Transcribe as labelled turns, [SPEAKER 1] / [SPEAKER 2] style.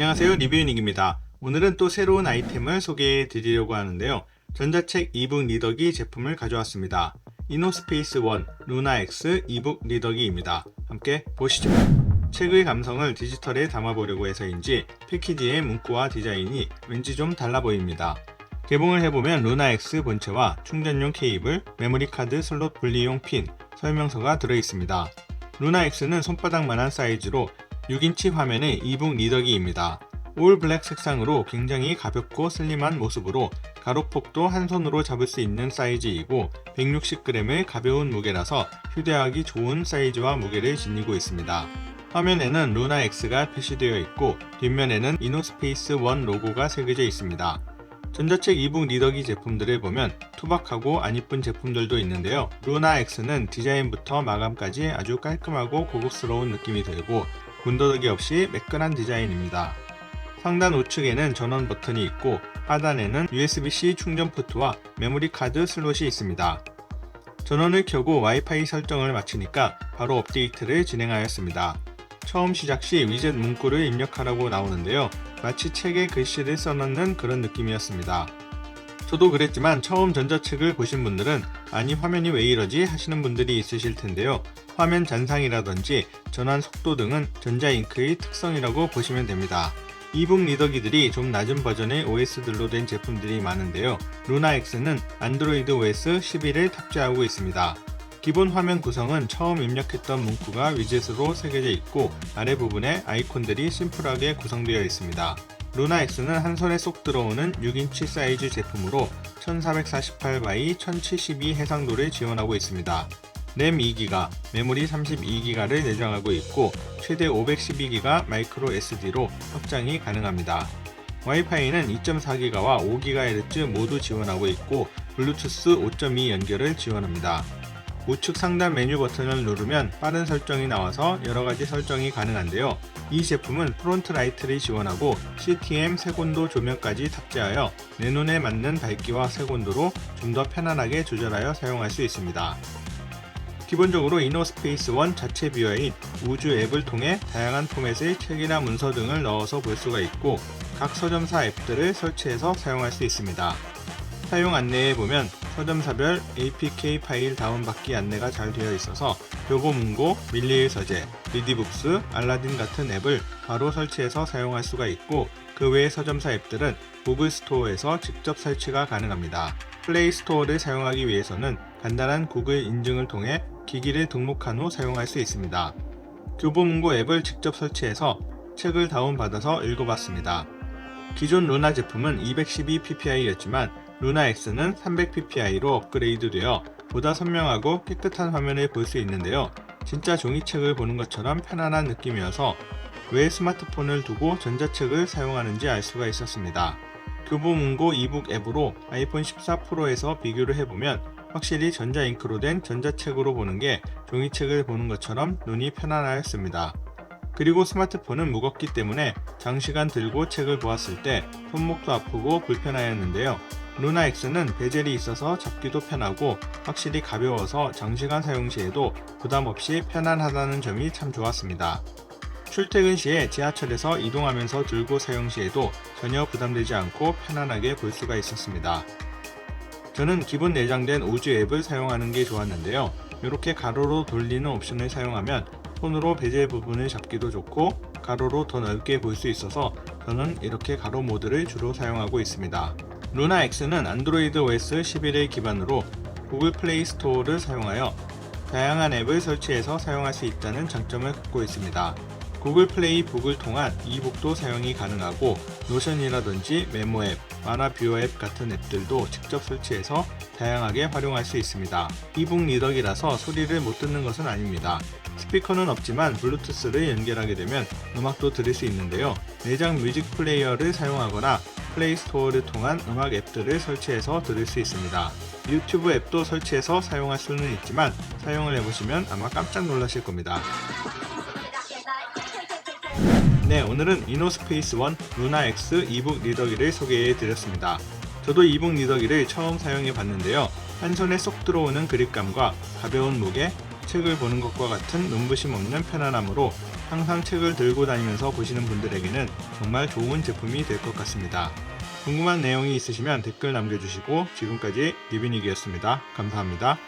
[SPEAKER 1] 안녕하세요 리뷰유닉입니다. 오늘은 또 새로운 아이템을 소개해 드리려고 하는데요. 전자책 이북 리더기 제품을 가져왔습니다. 이노스페이스 1 루나 X 이북 리더기입니다. 함께 보시죠. 책의 감성을 디지털에 담아보려고 해서인지 패키지의 문구와 디자인이 왠지 좀 달라 보입니다. 개봉을 해보면 루나 X 본체와 충전용 케이블, 메모리 카드 슬롯 분리용 핀, 설명서가 들어있습니다. 루나 X는 손바닥만한 사이즈로 6인치 화면의 이북 리더기입니다. 올 블랙 색상으로 굉장히 가볍고 슬림한 모습으로 가로폭도 한 손으로 잡을 수 있는 사이즈이고 160g의 가벼운 무게라서 휴대하기 좋은 사이즈와 무게를 지니고 있습니다. 화면에는 루나 X가 표시되어 있고 뒷면에는 이노스페이스 1 로고가 새겨져 있습니다. 전자책 이북 리더기 제품들을 보면 투박하고 안 이쁜 제품들도 있는데요. 루나 X는 디자인부터 마감까지 아주 깔끔하고 고급스러운 느낌이 들고 군더더기 없이 매끈한 디자인입니다. 상단 우측에는 전원 버튼이 있고 하단에는 USB-C 충전 포트와 메모리 카드 슬롯이 있습니다. 전원을 켜고 와이파이 설정을 마치니까 바로 업데이트를 진행하였습니다. 처음 시작 시 위젯 문구를 입력하라고 나오는데요. 마치 책에 글씨를 써넣는 그런 느낌이었습니다. 저도 그랬지만 처음 전자책을 보신 분들은 아니 화면이 왜 이러지 하시는 분들이 있으실 텐데요. 화면 잔상이라든지 전환 속도 등은 전자잉크의 특성이라고 보시면 됩니다. 이북 리더기들이 좀 낮은 버전의 OS들로 된 제품들이 많은데요. 루나 X는 안드로이드 OS 11을 탑재하고 있습니다. 기본 화면 구성은 처음 입력했던 문구가 위젯으로 새겨져 있고 아래 부분에 아이콘들이 심플하게 구성되어 있습니다. 루나 X는 한 손에 쏙 들어오는 6인치 사이즈 제품으로 1448x 1072 해상도를 지원하고 있습니다. 램 2기가, 메모리 32기가를 내장하고 있고 최대 512기가 마이크로 SD로 확장이 가능합니다. 와이파이는 2.4기가와 5GHz 모두 지원하고 있고 블루투스 5.2 연결을 지원합니다. 우측 상단 메뉴 버튼을 누르면 빠른 설정이 나와서 여러가지 설정이 가능한데요. 이 제품은 프론트 라이트를 지원하고 CTM 색온도 조명까지 탑재하여 내 눈에 맞는 밝기와 색온도로 좀 더 편안하게 조절하여 사용할 수 있습니다. 기본적으로 이노스페이스 1 자체 뷰어인 우주 앱을 통해 다양한 포맷의 책이나 문서 등을 넣어서 볼 수가 있고 각 서점사 앱들을 설치해서 사용할 수 있습니다. 사용 안내에 보면 서점사별 APK 파일 다운받기 안내가 잘 되어 있어서 교보문고, 밀리일 서재, 리디북스, 알라딘 같은 앱을 바로 설치해서 사용할 수가 있고 그 외의 서점사 앱들은 구글 스토어에서 직접 설치가 가능합니다. 플레이 스토어를 사용하기 위해서는 간단한 구글 인증을 통해 기기를 등록한 후 사용할 수 있습니다. 교보문고 앱을 직접 설치해서 책을 다운받아서 읽어봤습니다. 기존 루나 제품은 212ppi였지만 루나 X는 300ppi로 업그레이드되어 보다 선명하고 깨끗한 화면을 볼 수 있는데요. 진짜 종이책을 보는 것처럼 편안한 느낌이어서 왜 스마트폰을 두고 전자책을 사용하는지 알 수가 있었습니다. 교보문고 이북 앱으로 아이폰 14 프로에서 비교를 해보면 확실히 전자잉크로 된 전자책으로 보는 게 종이책을 보는 것처럼 눈이 편안하였습니다. 그리고 스마트폰은 무겁기 때문에 장시간 들고 책을 보았을 때 손목도 아프고 불편하였는데요. 루나 X는 베젤이 있어서 잡기도 편하고 확실히 가벼워서 장시간 사용 시에도 부담 없이 편안하다는 점이 참 좋았습니다. 출퇴근 시에 지하철에서 이동하면서 들고 사용 시에도 전혀 부담되지 않고 편안하게 볼 수가 있었습니다. 저는 기본 내장된 우주 앱을 사용하는 게 좋았는데요. 이렇게 가로로 돌리는 옵션을 사용하면 손으로 베젤 부분을 잡기도 좋고 가로로 더 넓게 볼 수 있어서 저는 이렇게 가로 모드를 주로 사용하고 있습니다. 루나 X는 안드로이드 OS 11을 기반으로 구글 플레이 스토어를 사용하여 다양한 앱을 설치해서 사용할 수 있다는 장점을 갖고 있습니다. 구글 플레이 북을 통한 이북도 사용이 가능하고 노션이라든지 메모 앱, 만화 뷰어 앱 같은 앱들도 직접 설치해서 다양하게 활용할 수 있습니다. 이북 리더기라서 소리를 못 듣는 것은 아닙니다. 스피커는 없지만 블루투스를 연결하게 되면 음악도 들을 수 있는데요. 내장 뮤직 플레이어를 사용하거나 플레이 스토어를 통한 음악 앱들을 설치해서 들을 수 있습니다. 유튜브 앱도 설치해서 사용할 수는 있지만 사용을 해보시면 아마 깜짝 놀라실 겁니다. 네, 오늘은 이노스페이스 1 루나 X 이북 리더기를 소개해 드렸습니다. 저도 이북 리더기를 처음 사용해 봤는데요. 한 손에 쏙 들어오는 그립감과 가벼운 무게, 책을 보는 것과 같은 눈부심 없는 편안함으로 항상 책을 들고 다니면서 보시는 분들에게는 정말 좋은 제품이 될 것 같습니다. 궁금한 내용이 있으시면 댓글 남겨주시고 지금까지 리비닉이었습니다. 감사합니다.